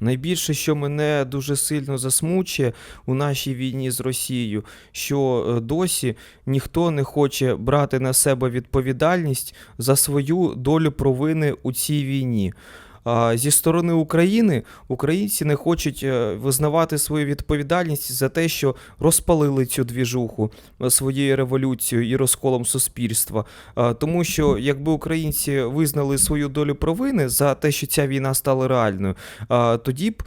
Найбільше, що мене дуже сильно засмучує у нашій війні з Росією, що е, досі ніхто не хоче брати на себе відповідальність за свою долю провини у цій війні. Зі сторони України українці не хочуть е, визнавати свою відповідальність за те, що розпалили цю двіжуху е, своєю революцією і розколом суспільства. Тому що якби українці визнали свою долю провини за те, що ця війна стала реальною, тоді б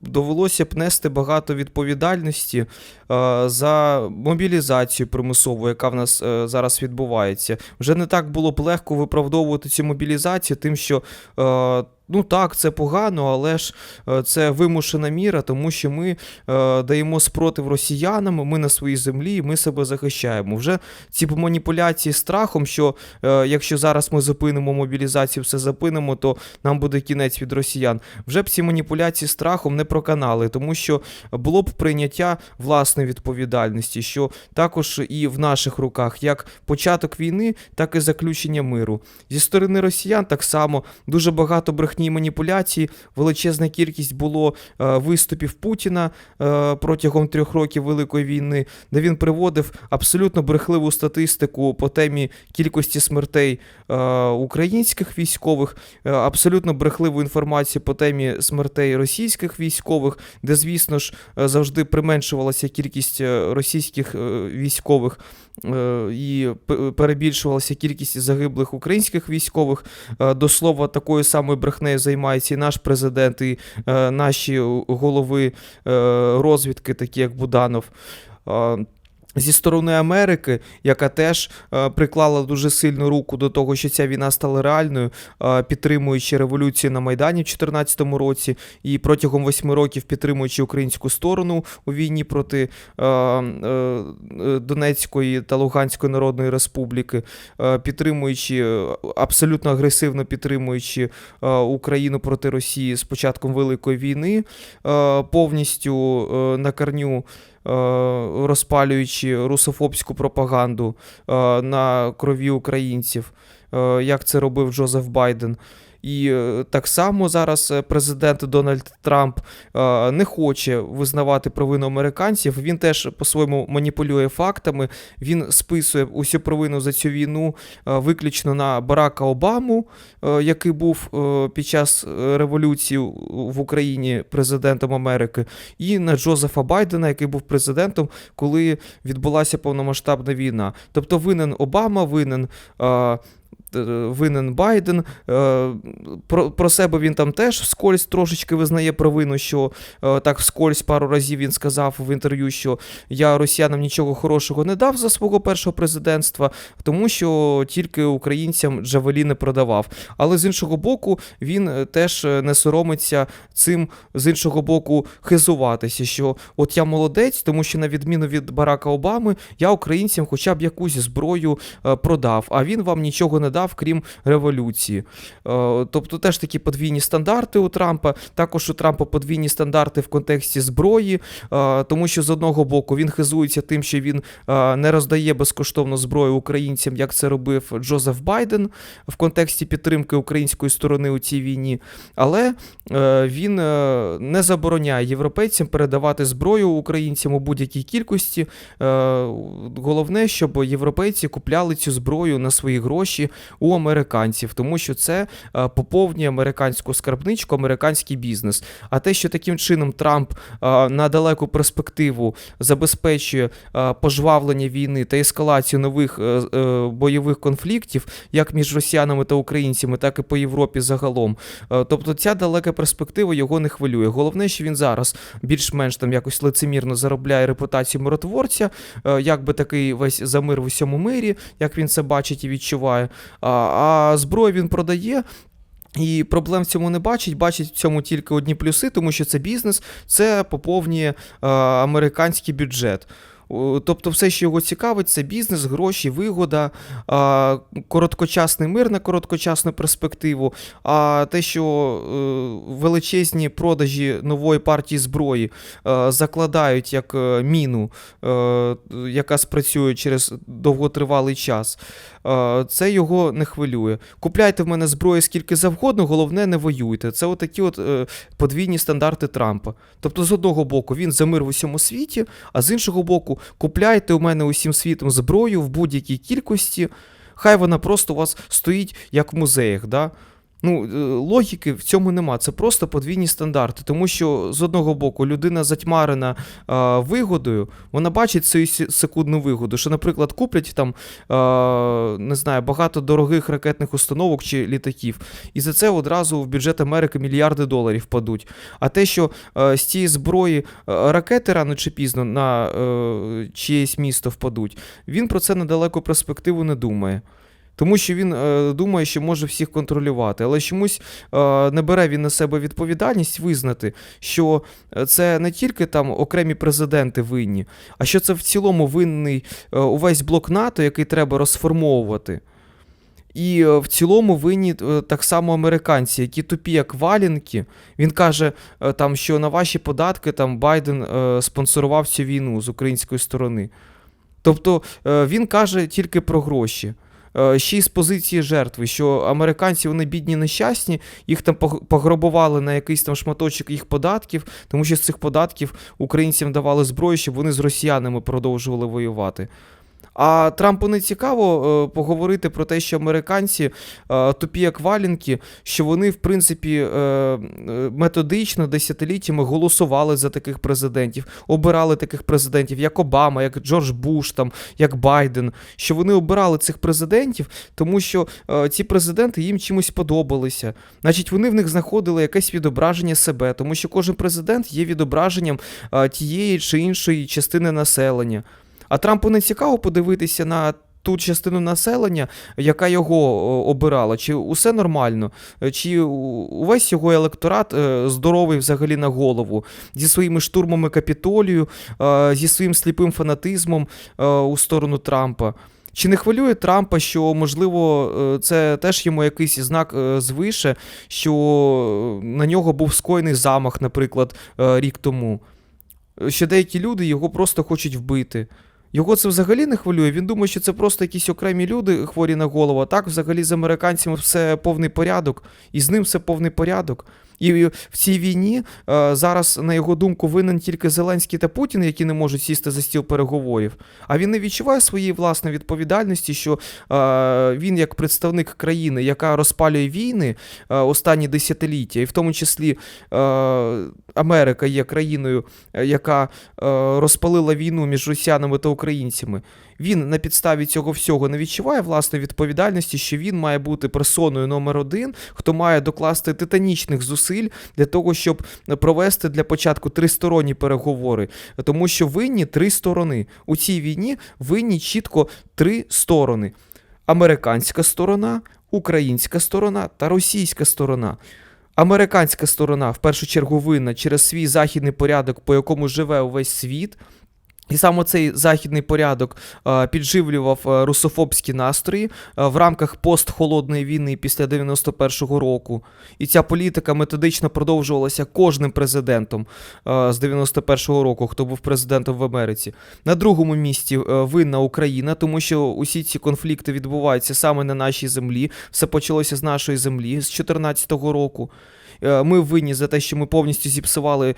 довелося б нести багато відповідальності за мобілізацію примусову, яка в нас е, зараз відбувається. Вже не так було б легко виправдовувати цю мобілізацію, тим, що. Ну так, це погано, але ж е, це вимушена міра, тому що ми е, даємо спротив росіянам, ми на своїй землі, і ми себе захищаємо. Вже ці маніпуляції страхом, що е, якщо зараз ми зупинимо мобілізацію, все зупинимо, то нам буде кінець від росіян. Вже б ці маніпуляції страхом не проканали, тому що було б прийняття власної відповідальності, що також і в наших руках як початок війни, так і заключення миру. Зі сторони росіян так само дуже багато брехні і маніпуляцій, величезна кількість було е, виступів Путіна е, протягом трьох років Великої війни, де він приводив абсолютно брехливу статистику по темі кількості смертей е, українських військових, абсолютно брехливу інформацію по темі смертей російських військових, де, звісно ж, завжди применшувалася кількість російських військових. І перебільшувалася кількість загиблих українських військових. До слова, такою самою брехнею займається і наш президент, і е, наші голови е, розвідки, такі як Буданов. Е, Зі сторони Америки, яка теж е, приклала дуже сильну руку до того, що ця війна стала реальною, е, підтримуючи революцію на Майдані в 2014 році, і протягом восьми років підтримуючи українську сторону у війні проти е, е, е, Донецької та Луганської Народної Республіки, е, підтримуючи е, абсолютно агресивно підтримуючи е, Україну проти Росії з початком Великої війни, е, повністю е, на корню розпалюючи русофобську пропаганду е, на крові українців, е, як це робив Джозеф Байден. І е, так само зараз е, президент Дональд Трамп е, не хоче визнавати провину американців. Він теж по-своєму маніпулює фактами. Він списує усю провину за цю війну виключно на Барака Обаму, який був під час революції в Україні президентом Америки, і на Джозефа Байдена, який був президентом, коли відбулася повномасштабна війна. Тобто винен Обама, винен. Е, Винен Байден. Е, Про, про себе він там теж вскользь трошечки визнає провину, що е, так вскользь пару разів він сказав в інтерв'ю, що я росіянам нічого хорошого не дав за свого першого президентства, тому що тільки українцям Джавеліни продавав. Але з іншого боку, він теж не соромиться цим з іншого боку хизуватися, що от я молодець, тому що на відміну від Барака Обами, я українцям хоча б якусь зброю продав, а він вам нічого не дав, крім революції. Е, Тобто теж такі подвійні стандарти у Трампа. Також у Трампа подвійні стандарти в контексті зброї, е, тому що з одного боку він хизується тим, що він е, не роздає безкоштовно зброю українцям, як це робив Джозеф Байден в контексті підтримки української сторони у цій війні. Але він не забороняє європейцям передавати зброю українцям у будь-якій кількості. Головне, щоб європейці купляли цю зброю на свої гроші у американців, тому що це е, поповнює американську скарбничку, американський бізнес. А те, що таким чином Трамп е, на далеку перспективу забезпечує е, пожвавлення війни та ескалацію нових бойових конфліктів, як між росіянами та українцями, так і по Європі загалом. Тобто ця далека перспектива його не хвилює. Головне, що він зараз більш-менш там якось лицемірно заробляє репутацію миротворця, як би такий весь за мир в усьому мирі, як він це бачить і відчуває. А, зброю він продає. І проблем в цьому не бачить, бачить в цьому тільки одні плюси, тому що це бізнес, це поповнює е, американський бюджет. О, Тобто, все, що його цікавить, це бізнес, гроші, вигода, короткочасний мир на короткочасну перспективу. А те, що е, величезні продажі нової партії зброї е, закладають як е, міну, е, яка спрацює через довготривалий час, е, це його не хвилює. Купляйте в мене зброї скільки завгодно, головне не воюйте. Це отакі от е, подвійні стандарти Трампа. Тобто, з одного боку, він за мир в усьому світі, а з іншого боку, купляйте у мене усім світом зброю в будь-якій кількості. Хай вона просто у вас стоїть як в музеях. Да? Ну, е, логіки в цьому нема. Це просто подвійні стандарти. Тому що з одного боку людина затьмарена е, вигодою, вона бачить цю секундну вигоду, що, наприклад, куплять там е, не знаю, багато дорогих ракетних установок чи літаків, і за це одразу в бюджет Америки мільярди доларів падуть. А те, що е, з цієї зброї е, ракети рано чи пізно на е, чиєсь місто впадуть, він про це на далеку перспективу не думає. Тому що він е, думає, що може всіх контролювати, але чомусь е, не бере він на себе відповідальність визнати, що е, це не тільки там окремі президенти винні, а що це в цілому винний е, увесь блок НАТО, який треба розформовувати. І е, в цілому винні е, так само американці, які тупі, як валінки. Він каже, там, що на ваші податки там Байден е, спонсорував цю війну з української сторони. Тобто е, він каже тільки про гроші. Ще й з позиції жертви, що американці вони бідні нещасні, їх там пог- пограбували на якийсь там шматочок їх податків, тому що з цих податків українцям давали зброю, щоб вони з росіянами продовжували воювати. А Трампу не цікаво е, поговорити про те, що американці е, тупі як валінки, що вони, в принципі, е, методично десятиліттями голосували за таких президентів, обирали таких президентів, як Обама, як Джордж Буш, там, як Байден, що вони обирали цих президентів, тому що ці президенти їм чимось подобалися. Значить, вони в них знаходили якесь відображення себе, тому що кожен президент є відображенням тієї чи іншої частини населення. А Трампу не цікаво подивитися на ту частину населення, яка його обирала, чи усе нормально, чи увесь його електорат е, здоровий взагалі на голову, зі своїми штурмами капітолію, е, зі своїм сліпим фанатизмом е, у сторону Трампа. Чи не хвилює Трампа, що можливо це теж йому якийсь знак звише, що на нього був скоєний замах, наприклад, рік тому? Що деякі люди його просто хочуть вбити. Його це взагалі не хвилює. Він думає, що це просто якісь окремі люди хворі на голову. А так, взагалі, з американцями все повний порядок, і з ним все повний порядок. І в цій війні е, зараз, на його думку, винен тільки Зеленський та Путін, які не можуть сісти за стіл переговорів. А він не відчуває своєї власної відповідальності, що е, він, як представник країни, яка розпалює війни е, останні десятиліття, і в тому числі Америка є країною, яка розпалила війну між росіянами та українцями. Він на підставі цього всього не відчуває власної відповідальності, що він має бути персоною номер один, хто має докласти титанічних зусиль для того, щоб провести для початку тристоронні переговори, тому що винні три сторони. У цій війні винні чітко три сторони: американська сторона, українська сторона та російська сторона. Американська сторона в першу чергу винна через свій західний порядок, по якому живе увесь світ. І саме цей західний порядок е, підживлював е, русофобські настрої е, в рамках постхолодної війни після 91-го року. І ця політика методично продовжувалася кожним президентом з 91-го року, хто був президентом в Америці. На другому місці винна Україна, тому що усі ці конфлікти відбуваються саме на нашій землі. Все почалося з нашої землі з 14-го року. Е, Ми винні за те, що ми повністю зіпсували е,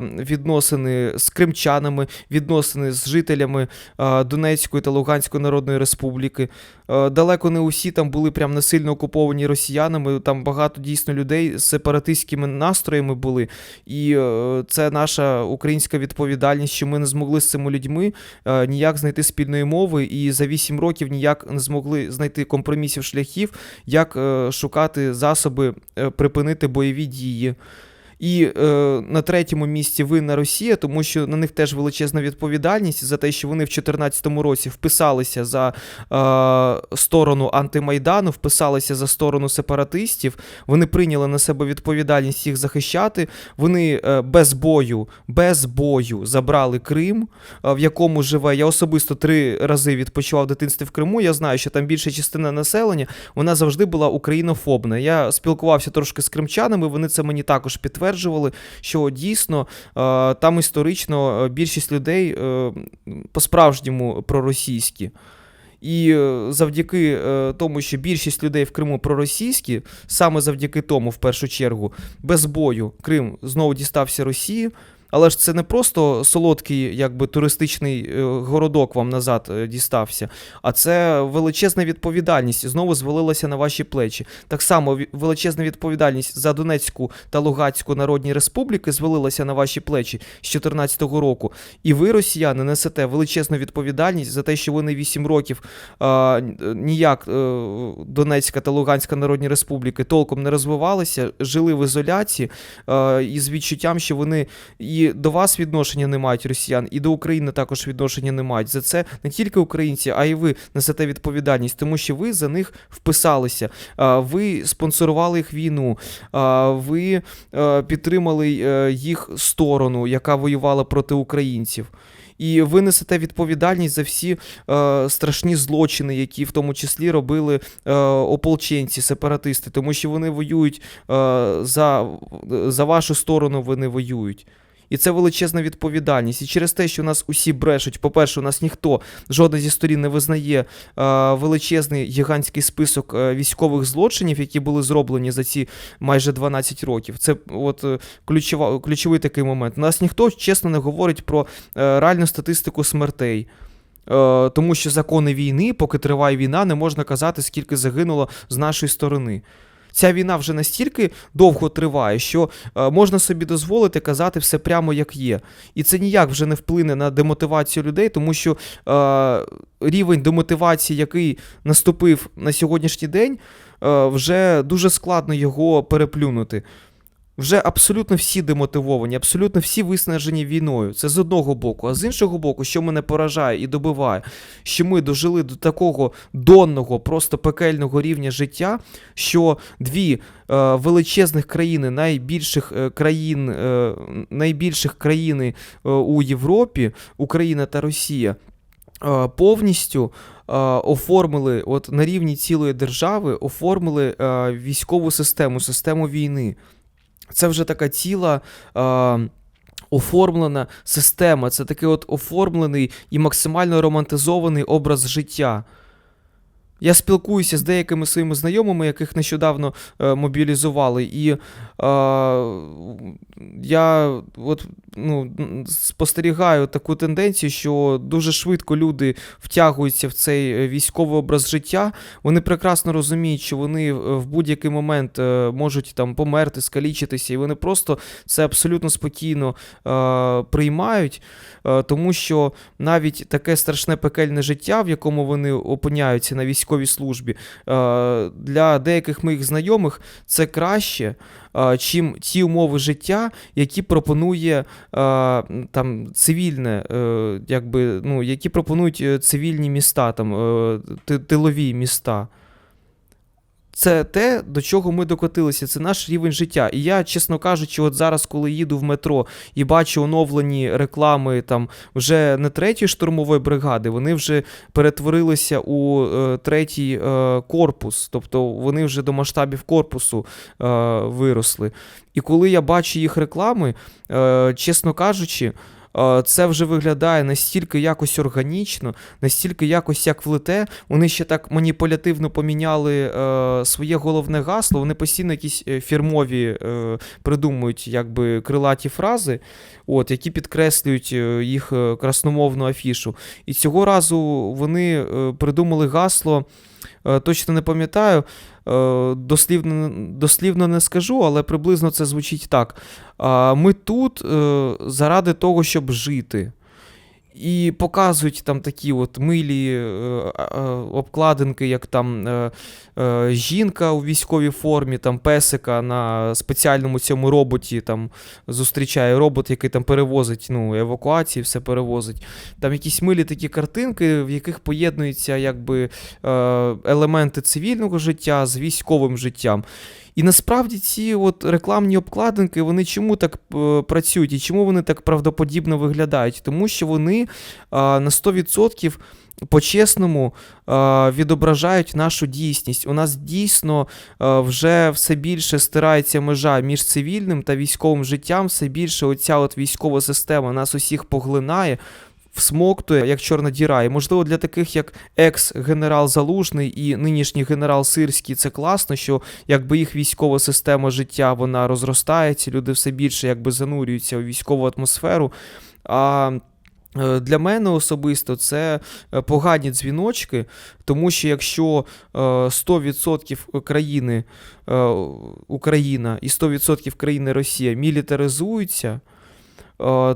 відносини з кримчанами, відносини з жителями е, Донецької та Луганської Народної Республіки. Далеко не усі там були прям насильно окуповані росіянами. Там багато дійсно людей з сепаратистськими настроями були. І це наша українська відповідальність, що ми не змогли з цими людьми ніяк знайти спільної мови, і за 8 років ніяк не змогли знайти компромісів шляхів, як шукати засоби припинити бойові дії. І е, на третьому місці винна Росія, тому що на них теж величезна відповідальність за те, що вони в 2014 році вписалися за е, сторону антимайдану, вписалися за сторону сепаратистів. Вони прийняли на себе відповідальність їх захищати. Вони е, без бою, без бою забрали Крим, е, в якому живе. Я особисто три рази відпочивав в дитинстві в Криму. Я знаю, що там більша частина населення вона завжди була українофобна. Я спілкувався трошки з кримчанами. Вони це мені також підтверджували, що дійсно е, там історично е, більшість людей е, по-справжньому проросійські. І завдяки тому, що більшість людей в Криму проросійські, саме завдяки тому, в першу чергу, без бою Крим знову дістався Росії. Але ж це не просто солодкий, якби туристичний е, городок вам назад е, дістався, а це величезна відповідальність знову звалилася на ваші плечі. Так само величезна відповідальність за Донецьку та Луганську народні республіки звалилася на ваші плечі з 2014 року. І ви, росіяни, несете величезну відповідальність за те, що вони 8 років а, ніяк е, Донецька та Луганська народні республіки толком не розвивалися, жили в ізоляції е, із відчуттям, що вони і до вас відношення не мають росіян, і до України також відношення не мають. За це не тільки українці, а й ви несете відповідальність, тому що ви за них вписалися. Ви спонсорували їх війну, ви е, підтримали е, їх сторону, яка воювала проти українців. І ви несете відповідальність за всі е, страшні злочини, які в тому числі робили е, ополченці, сепаратисти, тому що вони воюють е, за, за вашу сторону, вони воюють. І це величезна відповідальність. І через те, що нас усі брешуть, по-перше, у нас ніхто, жодна зі сторін не визнає е, величезний гігантський список е, військових злочинів, які були зроблені за ці майже 12 років. Це от е, ключова, ключовий такий момент. У нас ніхто чесно не говорить про е, реальну статистику смертей. Е, тому що закони війни, поки триває війна, не можна казати, скільки загинуло з нашої сторони. Ця війна вже настільки довго триває, що е, можна собі дозволити казати все прямо як є. І це ніяк вже не вплине на демотивацію людей, тому що е, рівень демотивації, який наступив на сьогоднішній день, е, вже дуже складно його переплюнути. Вже абсолютно всі демотивовані, абсолютно всі виснажені війною. Це з одного боку. А з іншого боку, що мене поражає і добиває, що ми дожили до такого донного, просто пекельного рівня життя, що дві е, величезних країни, найбільших е, країн, е, найбільших країни е, у Європі, Україна та Росія, е, повністю. е, Оформили от на рівні цілої держави, оформили е, військову систему, систему війни. Це вже така ціла. Е, Оформлена система, це такий от оформлений і максимально романтизований образ життя. Я спілкуюся з деякими своїми знайомими, яких нещодавно е, мобілізували, і е, я от, ну, спостерігаю таку тенденцію, що дуже швидко люди втягуються в цей е, військовий образ життя. Вони прекрасно розуміють, що вони е, в будь-який момент е, можуть там померти, скалічитися, і вони просто це абсолютно спокійно е, приймають, е, тому що навіть таке страшне пекельне життя, в якому вони опиняються на військовій службі, е, для деяких моїх знайомих це краще, е, чим ті умови життя, які пропонує е, там цивільне, якби, ну, які пропонують цивільні міста, там, тилові міста. Це те, до чого ми докотилися, це наш рівень життя. І я, чесно кажучи, от зараз, коли їду в метро і бачу оновлені реклами там вже не третьої штурмової бригади, вони вже перетворилися у е, третій е, корпус, тобто вони вже до масштабів корпусу е, виросли. І коли я бачу їх реклами, е, чесно кажучи, це вже виглядає настільки якось органічно, настільки якось як влете. Вони ще так маніпулятивно поміняли е, своє головне гасло. Вони постійно якісь е, фірмові е, придумують якби крилаті фрази, от, які підкреслюють е, їх е, красномовну афішу. І цього разу вони е, придумали гасло. е, Точно не пам'ятаю, е, дослівно, дослівно не скажу, але приблизно це звучить так. Ми тут е, заради того, щоб жити. І показують там такі от милі е, е, обкладинки, як там е, е, жінка у військовій формі, там песика на спеціальному цьому роботі там зустрічає робот, який там перевозить ну, евакуації, все перевозить. Там якісь милі такі картинки, в яких поєднуються якби е, елементи цивільного життя з військовим життям. І насправді ці от рекламні обкладинки, вони чому так е, працюють і чому вони так правдоподібно виглядають? Тому що вони е, на 100% по-чесному е, відображають нашу дійсність. У нас дійсно вже все більше стирається межа між цивільним та військовим життям, все більше оця от військова система нас усіх поглинає. Всмоктує як чорна діра. І можливо для таких, як екс-генерал Залужний і нинішній генерал Сирський, це класно, що якби їх військова система життя вона розростається, люди все більше якби занурюються у військову атмосферу. А е, для мене особисто це е, погані дзвіночки, тому що якщо е, 100% країни е, Україна і 100% країни Росія мілітаризуються,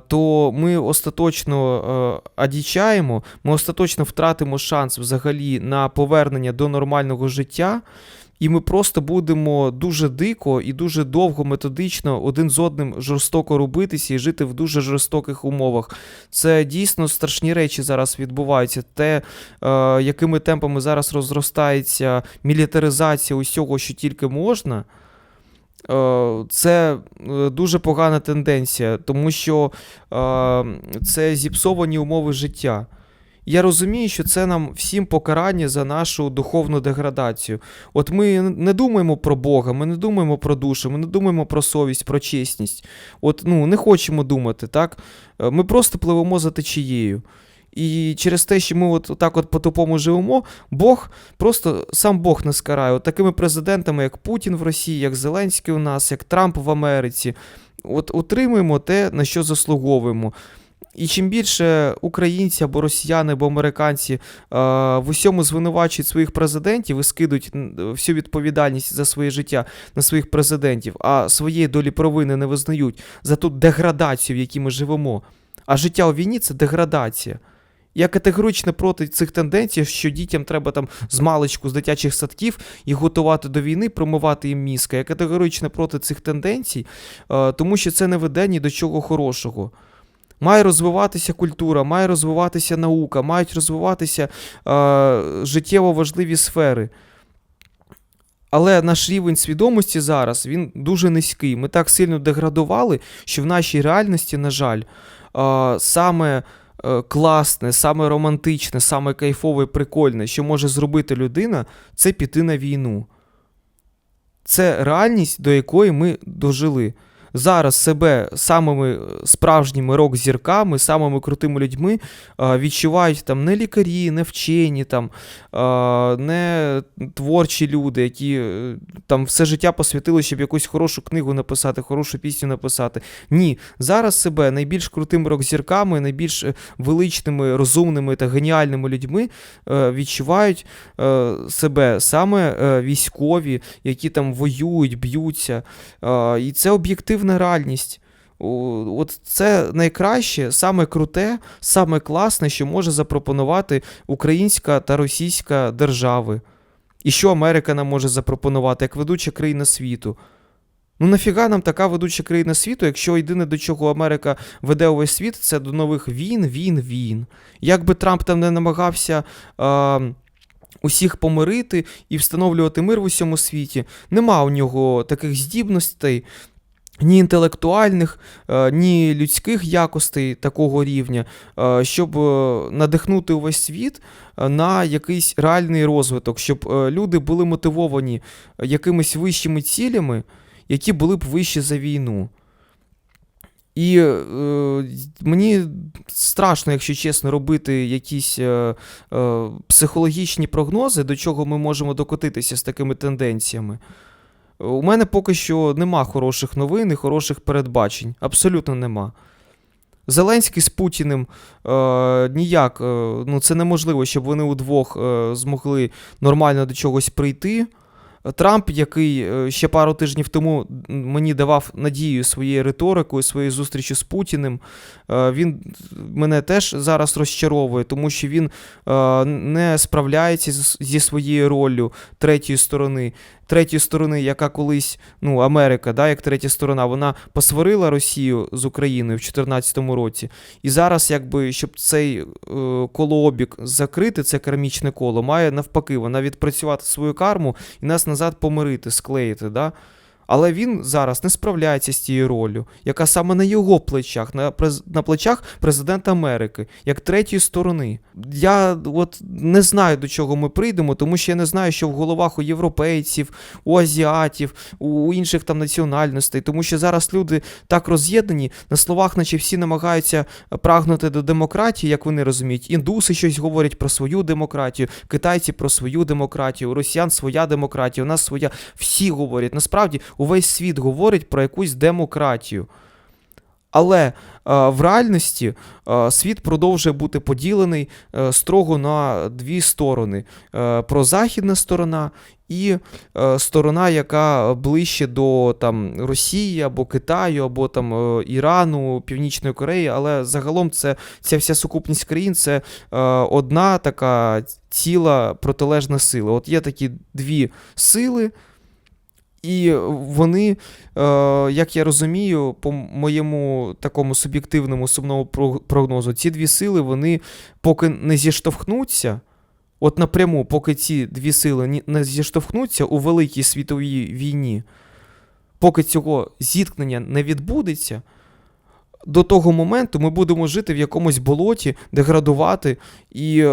то ми остаточно е, одічаємо, ми остаточно втратимо шанс взагалі на повернення до нормального життя. І ми просто будемо дуже дико і дуже довго, методично один з одним жорстоко робитися і жити в дуже жорстоких умовах. Це дійсно страшні речі зараз відбуваються. Те, е, якими темпами зараз розростається мілітаризація усього, що тільки можна. Е, Це е, дуже погана тенденція, тому що е, це зіпсовані умови життя. Я розумію, що це нам всім покарання за нашу духовну деградацію. От ми не думаємо про Бога, ми не думаємо про душу, ми не думаємо про совість, про чесність. От ну, не хочемо думати, так? Ми просто пливемо за течією. І через те, що ми от так от по-тупому живемо, Бог просто сам Бог нас карає. От такими президентами, як Путін в Росії, як Зеленський у нас, як Трамп в Америці. От отримуємо те, на що заслуговуємо. І чим більше українці або росіяни або американці е, в усьому звинувачують своїх президентів і скидуть всю відповідальність за своє життя на своїх президентів, а своєї долі провини не визнають за ту деградацію, в якій ми живемо. А життя у війні це деградація. Я категорично проти цих тенденцій, що дітям треба там з маличку з дитячих садків їх готувати до війни, промивати їм мізки. Я категорично проти цих тенденцій, е, тому що це не веде ні до чого хорошого. Має розвиватися культура, має розвиватися наука, мають розвиватися е, життєво важливі сфери. Але наш рівень свідомості зараз він дуже низький. Ми так сильно деградували, що в нашій реальності, на жаль, е, саме класне, саме романтичне, саме кайфове прикольне, що може зробити людина, це піти на війну. Це реальність, до якої ми дожили. Зараз себе самими е, справжніми рок-зірками, самими крутими людьми е, відчувають там не лікарі, не вчені, там, е, не творчі люди, які там все життя посвятили, щоб якусь хорошу книгу написати, хорошу пісню написати. Ні, зараз себе найбільш крутими рок-зірками, найбільш величними, розумними та геніальними людьми відчувають себе саме військові, які там воюють, б'ються. І це об'єктивна реальність. От це найкраще, саме круте, саме класне, що може запропонувати українська та російська держави. І що Америка нам може запропонувати як ведуча країна світу. Ну нафіга нам така ведуча країна світу, якщо єдине до чого Америка веде увесь світ, це до нових війн, війн, війн. Як би Трамп там не намагався. А, Усіх помирити і встановлювати мир в усьому світі. Нема у нього таких здібностей, ні інтелектуальних, е, ні людських якостей такого рівня, е, щоб е, надихнути увесь світ на якийсь реальний розвиток, щоб люди були мотивовані якимись вищими цілями, які були б вищі за війну. І е, мені страшно, якщо чесно, робити якісь е, е, психологічні прогнози, до чого ми можемо докотитися з такими тенденціями. У мене поки що нема хороших новин і хороших передбачень. Абсолютно нема. Зеленський з Путіним е, ніяк, е, ну це неможливо, щоб вони удвох е, змогли нормально до чогось прийти. Трамп, який е, ще пару тижнів тому мені давав надію своєю риторикою, своєю зустрічю з Путіним, е, він мене теж зараз розчаровує, тому що він е, не справляється зі своєю роллю третьої сторони. Третьої сторони, яка колись, ну, Америка, да, як третя сторона, вона посварила Росію з Україною в 2014 році. І зараз, якби, щоб цей е, колообіг закрити, це кармічне коло, має навпаки, вона відпрацювати свою карму і нас назад помирити, склеїти. Да? Але він зараз не справляється з цією ролью, яка саме на його плечах, на, на плечах президента Америки, як третьої сторони. Я от не знаю, до чого ми прийдемо, тому що я не знаю, що в головах у європейців, у азіатів, у, інших там національностей, тому що зараз люди так роз'єднані, на словах, наче всі намагаються прагнути до демократії, як вони розуміють. Індуси щось говорять про свою демократію, китайці про свою демократію, росіян своя демократія, у нас своя. Всі говорять. Насправді увесь світ говорить про якусь демократію. Але е, в реальності е, світ продовжує бути поділений е, строго на дві сторони: прозахідна сторона і сторона, яка ближче до там, Росії або Китаю, або там Ірану, Північної Кореї. Але загалом це ця вся сукупність країн це одна така ціла протилежна сила. От є такі дві сили. І вони, е, як я розумію, по моєму такому суб'єктивному сумному прогнозу, ці дві сили вони поки не зіштовхнуться, от напряму, поки ці дві сили не зіштовхнуться у великій світовій війні, поки цього зіткнення не відбудеться, до того моменту ми будемо жити в якомусь болоті, деградувати, і е,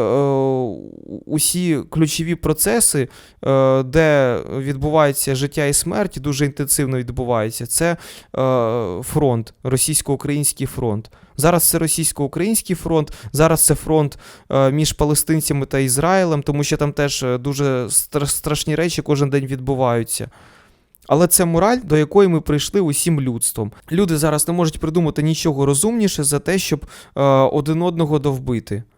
усі ключові процеси, е, де відбувається життя і смерть, дуже інтенсивно відбувається. Це е, фронт, російсько-український фронт. Зараз це російсько-український фронт, зараз це фронт е, між палестинцями та Ізраїлем, тому що там теж е, дуже страшні речі кожен день відбуваються. Але це мораль, до якої ми прийшли усім людством. Люди зараз не можуть придумати нічого розумніше за те, щоб е, один одного довбити.